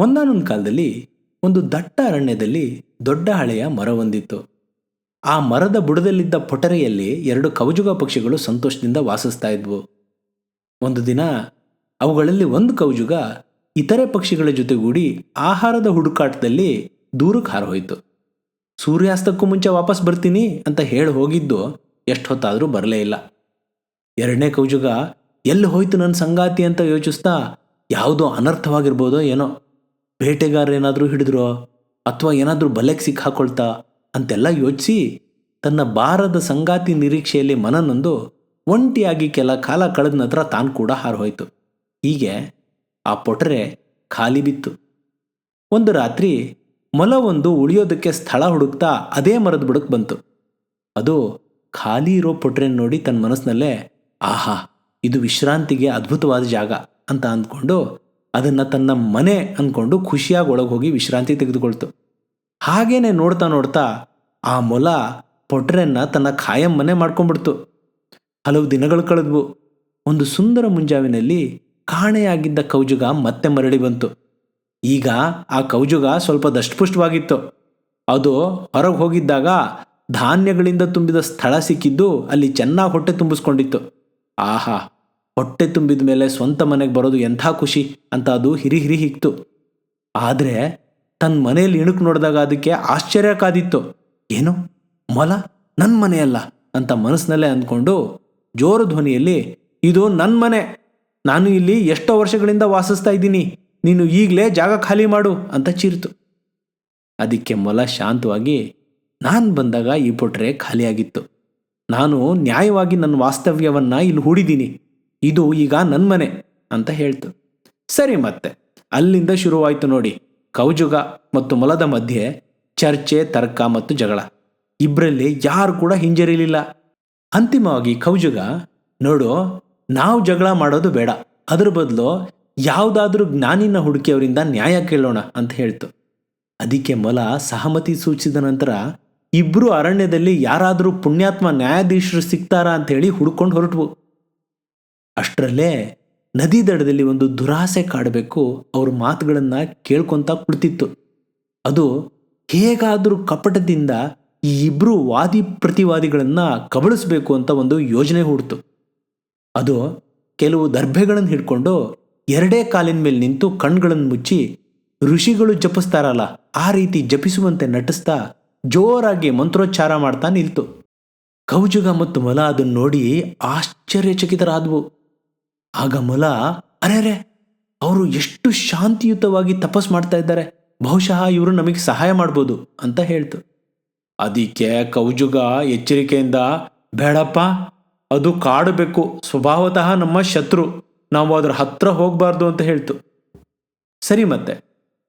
ಒಂದಾನೊಂದು ಕಾಲದಲ್ಲಿ ಒಂದು ದಟ್ಟ ಅರಣ್ಯದಲ್ಲಿ ದೊಡ್ಡ ಹಳೆಯ ಮರವೊಂದಿತ್ತು ಆ ಮರದ ಬುಡದಲ್ಲಿದ್ದ ಪೊಟರೆಯಲ್ಲಿ ಎರಡು ಕವಜುಗ ಪಕ್ಷಿಗಳು ಸಂತೋಷದಿಂದ ವಾಸಿಸ್ತಾ ಇದ್ವು. ಒಂದು ದಿನ ಅವುಗಳಲ್ಲಿ ಒಂದು ಕವಜುಗ ಇತರೆ ಪಕ್ಷಿಗಳ ಜೊತೆಗೂಡಿ ಆಹಾರದ ಹುಡುಕಾಟದಲ್ಲಿ ದೂರಕ್ಕೆ ಹಾರೋಯ್ತು. ಸೂರ್ಯಾಸ್ತಕ್ಕೂ ಮುಂಚೆ ವಾಪಸ್ ಬರ್ತೀನಿ ಅಂತ ಹೇಳಿ ಹೋಗಿದ್ದು ಎಷ್ಟು ಹೊತ್ತಾದರೂ ಬರಲೇ ಇಲ್ಲ. ಎರಡನೇ ಕೌಜುಗ ಎಲ್ಲಿ ಹೋಯ್ತು ನನ್ನ ಸಂಗಾತಿ ಅಂತ ಯೋಚಿಸ್ತಾ ಯಾವುದೋ ಅನರ್ಥವಾಗಿರ್ಬೋದೋ ಏನೋ. ಬೇಟೆಗಾರರೇನಾದರೂ ಹಿಡಿದ್ರೋ ಅಥವಾ ಏನಾದರೂ ಬಲೆಗೆ ಸಿಕ್ಕಾಕೊಳ್ತಾ ಅಂತೆಲ್ಲ ಯೋಚಿಸಿ ತನ್ನ ಬಾರದ ಸಂಗಾತಿ ನಿರೀಕ್ಷೆಯಲ್ಲಿ ಮನನೊಂದು ಒಂಟಿಯಾಗಿ ಕೆಲ ಕಾಲ ಕಳೆದ ನಂತರ ತಾನು ಕೂಡ ಹಾರೋಯ್ತು ಹೀಗೆ ಆ ಪೊಟರೆ ಖಾಲಿ ಬಿತ್ತು. ಒಂದು ರಾತ್ರಿ ಮೊಲವೊಂದು ಉಳಿಯೋದಕ್ಕೆ ಸ್ಥಳ ಹುಡುಕ್ತಾ ಅದೇ ಮರದ ಬುಡಕ್ಕೆ ಬಂತು. ಅದು ಖಾಲಿ ಇರೋ ಪೊಟ್ರೆನ ನೋಡಿ ತನ್ನ ಮನಸ್ಸಿನಲ್ಲೇ ಆಹಾ, ಇದು ವಿಶ್ರಾಂತಿಗೆ ಅದ್ಭುತವಾದ ಜಾಗ ಅಂತ ಅಂದ್ಕೊಂಡು ಅದನ್ನು ತನ್ನ ಮನೆ ಅಂದ್ಕೊಂಡು ಖುಷಿಯಾಗಿ ಒಳಗೆ ಹೋಗಿ ವಿಶ್ರಾಂತಿ ತೆಗೆದುಕೊಳ್ತು. ಹಾಗೇನೆ ನೋಡ್ತಾ ನೋಡ್ತಾ ಆ ಮೊಲ ಪೊಟ್ರೆನ್ನ ತನ್ನ ಖಾಯಂ ಮನೆ ಮಾಡ್ಕೊಂಡ್ಬಿಡ್ತು. ಹಲವು ದಿನಗಳು ಕಳೆದ್ವು. ಒಂದು ಸುಂದರ ಮುಂಜಾವಿನಲ್ಲಿ ಕಾಣೆಯಾಗಿದ್ದ ಕೌಜುಗ ಮತ್ತೆ ಮರಳಿ ಬಂತು. ಈಗ ಆ ಕೌಜುಗ ಸ್ವಲ್ಪ ದಷ್ಟಪುಷ್ಟವಾಗಿತ್ತು. ಅದು ಹೊರಗೆ ಹೋಗಿದ್ದಾಗ ಧಾನ್ಯಗಳಿಂದ ತುಂಬಿದ ಸ್ಥಳ ಸಿಕ್ಕಿದ್ದು ಅಲ್ಲಿ ಚೆನ್ನಾಗಿ ಹೊಟ್ಟೆ ತುಂಬಿಸ್ಕೊಂಡಿತ್ತು. ಆಹಾ ಹೊಟ್ಟೆ ತುಂಬಿದ ಮೇಲೆ ಸ್ವಂತ ಮನೆಗೆ ಬರೋದು ಎಂಥ ಖುಷಿ ಅಂತ ಅದು ಹಿರಿ ಹಿರಿ ಹಿಕ್ತು ಆದರೆ ತನ್ನ ಮನೆಯಲ್ಲಿ ಇಣುಕು ನೋಡಿದಾಗ ಅದಕ್ಕೆ ಆಶ್ಚರ್ಯ ಕಾದಿತ್ತು. ಏನು? ಮೊಲ? ನನ್ನ ಮನೆಯಲ್ಲ? ಅಂತ ಮನಸ್ಸಿನಲ್ಲೇ ಅಂದ್ಕೊಂಡು ಜೋರು ಧ್ವನಿಯಲ್ಲಿ, ಇದು ನನ್ನ ಮನೆ. ನಾನು ಇಲ್ಲಿ ಎಷ್ಟೋ ವರ್ಷಗಳಿಂದ ವಾಸಿಸ್ತಾ ಇದ್ದೀನಿ. ನೀನು ಈಗಲೇ ಜಾಗ ಖಾಲಿ ಮಾಡು ಅಂತ ಚೀರ್ತು. ಅದಕ್ಕೆ ಮೊಲ ಶಾಂತವಾಗಿ, ನಾನು ಬಂದಾಗ ಈ ಪೊಟ್ರೆ ಖಾಲಿಯಾಗಿತ್ತು. ನಾನು ನ್ಯಾಯವಾಗಿ ನನ್ನ ವಾಸ್ತವ್ಯವನ್ನು ಇಲ್ಲಿ ಹೂಡಿದ್ದೀನಿ. ಇದು ಈಗ ನನ್ನ ಮನೆ ಅಂತ ಹೇಳ್ತು. ಸರಿ ಮತ್ತೆ, ಅಲ್ಲಿಂದ ಶುರುವಾಯಿತು ನೋಡಿ. ಕೌಜುಗ ಮತ್ತು ಮೊಲದ ಮಧ್ಯೆ ಚರ್ಚೆ, ತರ್ಕ ಮತ್ತು ಜಗಳ. ಇಬ್ಬರಲ್ಲಿ ಯಾರು ಕೂಡ ಹಿಂಜರಿಲಿಲ್ಲ. ಅಂತಿಮವಾಗಿ ಕೌಜುಗ, ನೋಡು, ನಾವು ಜಗಳ ಮಾಡೋದು ಬೇಡ. ಅದ್ರ ಬದಲು ಯಾವುದಾದ್ರೂ ಜ್ಞಾನಿನ ಹುಡುಕಿಯವರಿಂದ ನ್ಯಾಯ ಕೇಳೋಣ ಅಂತ ಹೇಳ್ತು. ಅದಕ್ಕೆ ಮೊಲ ಸಹಮತಿ ಸೂಚಿಸಿದ ನಂತರ ಇಬ್ಬರು ಅರಣ್ಯದಲ್ಲಿ ಯಾರಾದರೂ ಪುಣ್ಯಾತ್ಮ ನ್ಯಾಯಾಧೀಶರು ಸಿಗ್ತಾರಾ ಅಂತ ಹೇಳಿ ಹುಡ್ಕೊಂಡು ಹೊರಟ್ವು. ಅಷ್ಟರಲ್ಲೇ ನದಿ ದಡದಲ್ಲಿ ಒಂದು ದುರಾಸೆ ಕಾಡಬೇಕು ಅವ್ರ ಮಾತುಗಳನ್ನು ಕೇಳ್ಕೊಂತ ಕುಳಿತಿತ್ತು ಅದು ಹೇಗಾದರೂ ಕಪಟದಿಂದ ಈ ಇಬ್ರು ವಾದಿ ಪ್ರತಿವಾದಿಗಳನ್ನು ಕಬಳಿಸ್ಬೇಕು ಅಂತ ಒಂದು ಯೋಜನೆ ಹೂಡ್ತು. ಅದು ಕೆಲವು ದರ್ಭೆಗಳನ್ನು ಹಿಡ್ಕೊಂಡು ಎರಡೇ ಕಾಲಿನ ಮೇಲೆ ನಿಂತು ಕಣ್ಗಳನ್ನು ಮುಚ್ಚಿ ಋಷಿಗಳು ಜಪಿಸ್ತಾರಲ್ಲ, ಆ ರೀತಿ ಜಪಿಸುವಂತೆ ನಟಿಸ್ತಾ ಜೋರಾಗಿ ಮಂತ್ರೋಚ್ಚಾರ ಮಾಡ್ತಾ ನಿಲ್ತು. ಕೌಜುಗ ಮತ್ತು ಮೊಲ ಅದನ್ನು ನೋಡಿ ಆಶ್ಚರ್ಯಚಕಿತರಾದವು. ಆಗ ಮೊಲ, ಅರೆ ಅವರು ಎಷ್ಟು ಶಾಂತಿಯುತವಾಗಿ ತಪಸ್ ಮಾಡ್ತಾ ಇದ್ದಾರೆ. ಬಹುಶಃ ಇವರು ನಮಗೆ ಸಹಾಯ ಮಾಡ್ಬೋದು, ಅಂತ ಹೇಳ್ತು. ಅದಕ್ಕೆ ಕೌಜುಗ ಎಚ್ಚರಿಕೆಯಿಂದ, ಬೇಡಪ್ಪ, ಅದು ಕಾಡಬೇಕು ಸ್ವಭಾವತಃ ನಮ್ಮ ಶತ್ರು, ನಾವು ಅದರ ಹತ್ರ ಹೋಗಬಾರ್ದು, ಅಂತ ಹೇಳ್ತು. ಸರಿ ಮತ್ತೆ,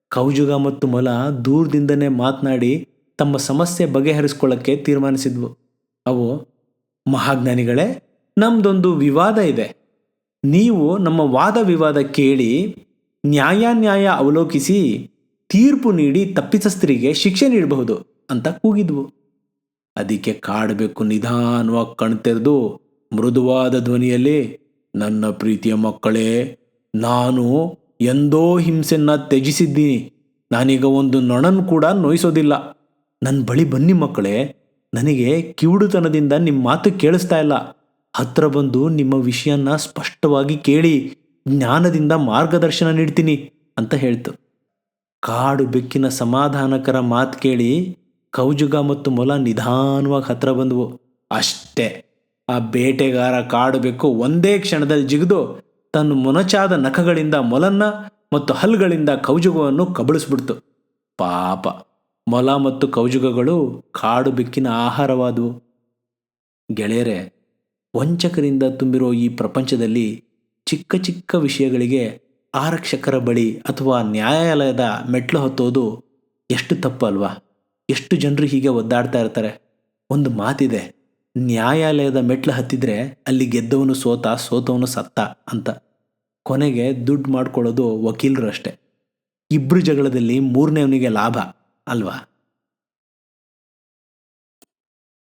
ಕೌಜುಗ ಮತ್ತು ಮೊಲ ದೂರದಿಂದನೇ ಮಾತನಾಡಿ ತಮ್ಮ ಸಮಸ್ಯೆ ಬಗೆಹರಿಸ್ಕೊಳ್ಳೋಕ್ಕೆ ತೀರ್ಮಾನಿಸಿದ್ವು. ಅವು, ಮಹಾಜ್ಞಾನಿಗಳೇ, ನಮ್ದೊಂದು ವಿವಾದ ಇದೆ. ನೀವು ನಮ್ಮ ವಾದ ವಿವಾದ ಕೇಳಿ, ನ್ಯಾಯಾನ್ಯಾಯ ಅವಲೋಕಿಸಿ, ತೀರ್ಪು ನೀಡಿ ತಪ್ಪಿತಸ್ಥರಿಗೆ ಶಿಕ್ಷೆ ನೀಡಬಹುದು ಅಂತ ಕೂಗಿದ್ವು. ಅದಕ್ಕೆ ಕಾಡಬೇಕು ನಿಧಾನವಾಗಿ ಕಣ್ತೆರೆದು ಮೃದುವಾದ ಧ್ವನಿಯಲ್ಲಿ, ನನ್ನ ಪ್ರೀತಿಯ ಮಕ್ಕಳೇ, ನಾನು ಎಂದೋ ಹಿಂಸೆನ್ನ ತ್ಯಜಿಸಿದ್ದೀನಿ. ನಾನೀಗ ಒಂದು ನೊಣನ್ ಕೂಡ ನೋಯಿಸೋದಿಲ್ಲ. ನನ್ನ ಬಳಿ ಬನ್ನಿ ಮಕ್ಕಳೇ, ನನಗೆ ಕಿವುಡುತನದಿಂದ ನಿಮ್ಮ ಮಾತು ಕೇಳಿಸ್ತಾ ಇಲ್ಲ. ಹತ್ರ ಬಂದು ನಿಮ್ಮ ವಿಷಯನ ಸ್ಪಷ್ಟವಾಗಿ ಕೇಳಿ, ಜ್ಞಾನದಿಂದ ಮಾರ್ಗದರ್ಶನ ನೀಡ್ತೀನಿ ಅಂತ ಹೇಳ್ತು. ಕಾಡು ಬೆಕ್ಕಿನ ಸಮಾಧಾನಕರ ಮಾತು ಕೇಳಿ, ಕೌಜುಗ ಮತ್ತು ಮೊಲ ನಿಧಾನವಾಗಿ ಹತ್ರ ಬಂದವು. ಅಷ್ಟೇ, ಆ ಬೇಟೆಗಾರ ಕಾಡು ಬೆಕ್ಕು ಒಂದೇ ಕ್ಷಣದಲ್ಲಿ ಜಿಗಿದು, ತನ್ನ ಮೊನಚಾದ ನಖಗಳಿಂದ ಮೊಲನ್ನ ಮತ್ತು ಹಲ್ಗಳಿಂದ ಕೌಜುಗವನ್ನು ಕಬಳಿಸ್ಬಿಡ್ತು. ಪಾಪ, ಮೊಲ ಮತ್ತು ಕೌಜುಗಗಳು ಕಾಡು ಬೆಕ್ಕಿನ ಆಹಾರವಾದವು. ಗೆಳೆಯರೆ ವಂಚಕರಿಂದ ತುಂಬಿರೋ ಈ ಪ್ರಪಂಚದಲ್ಲಿ ಚಿಕ್ಕ ಚಿಕ್ಕ ವಿಷಯಗಳಿಗೆ ಆರಕ್ಷಕರ ಬಳಿ ಅಥವಾ ನ್ಯಾಯಾಲಯದ ಮೆಟ್ಲು ಹತ್ತೋದು ಎಷ್ಟು ತಪ್ಪು ಅಲ್ವಾ? ಎಷ್ಟು ಜನರು ಹೀಗೆ ಒದ್ದಾಡ್ತಾ ಇರ್ತಾರೆ? ಒಂದು ಮಾತಿದೆ, ನ್ಯಾಯಾಲಯದ ಮೆಟ್ಲು ಹತ್ತಿದ್ರೆ ಅಲ್ಲಿ ಗೆದ್ದವನು ಸೋತ, ಸೋತವನು ಸತ್ತ ಅಂತ. ಕೊನೆಗೆ ದುಡ್ಡು ಮಾಡ್ಕೊಳ್ಳೋದು ವಕೀಲರು ಅಷ್ಟೆ ಇಬ್ಬರು ಜಗಳದಲ್ಲಿ ಮೂರನೇವನಿಗೆ ಲಾಭ ಅಲ್ವಾ?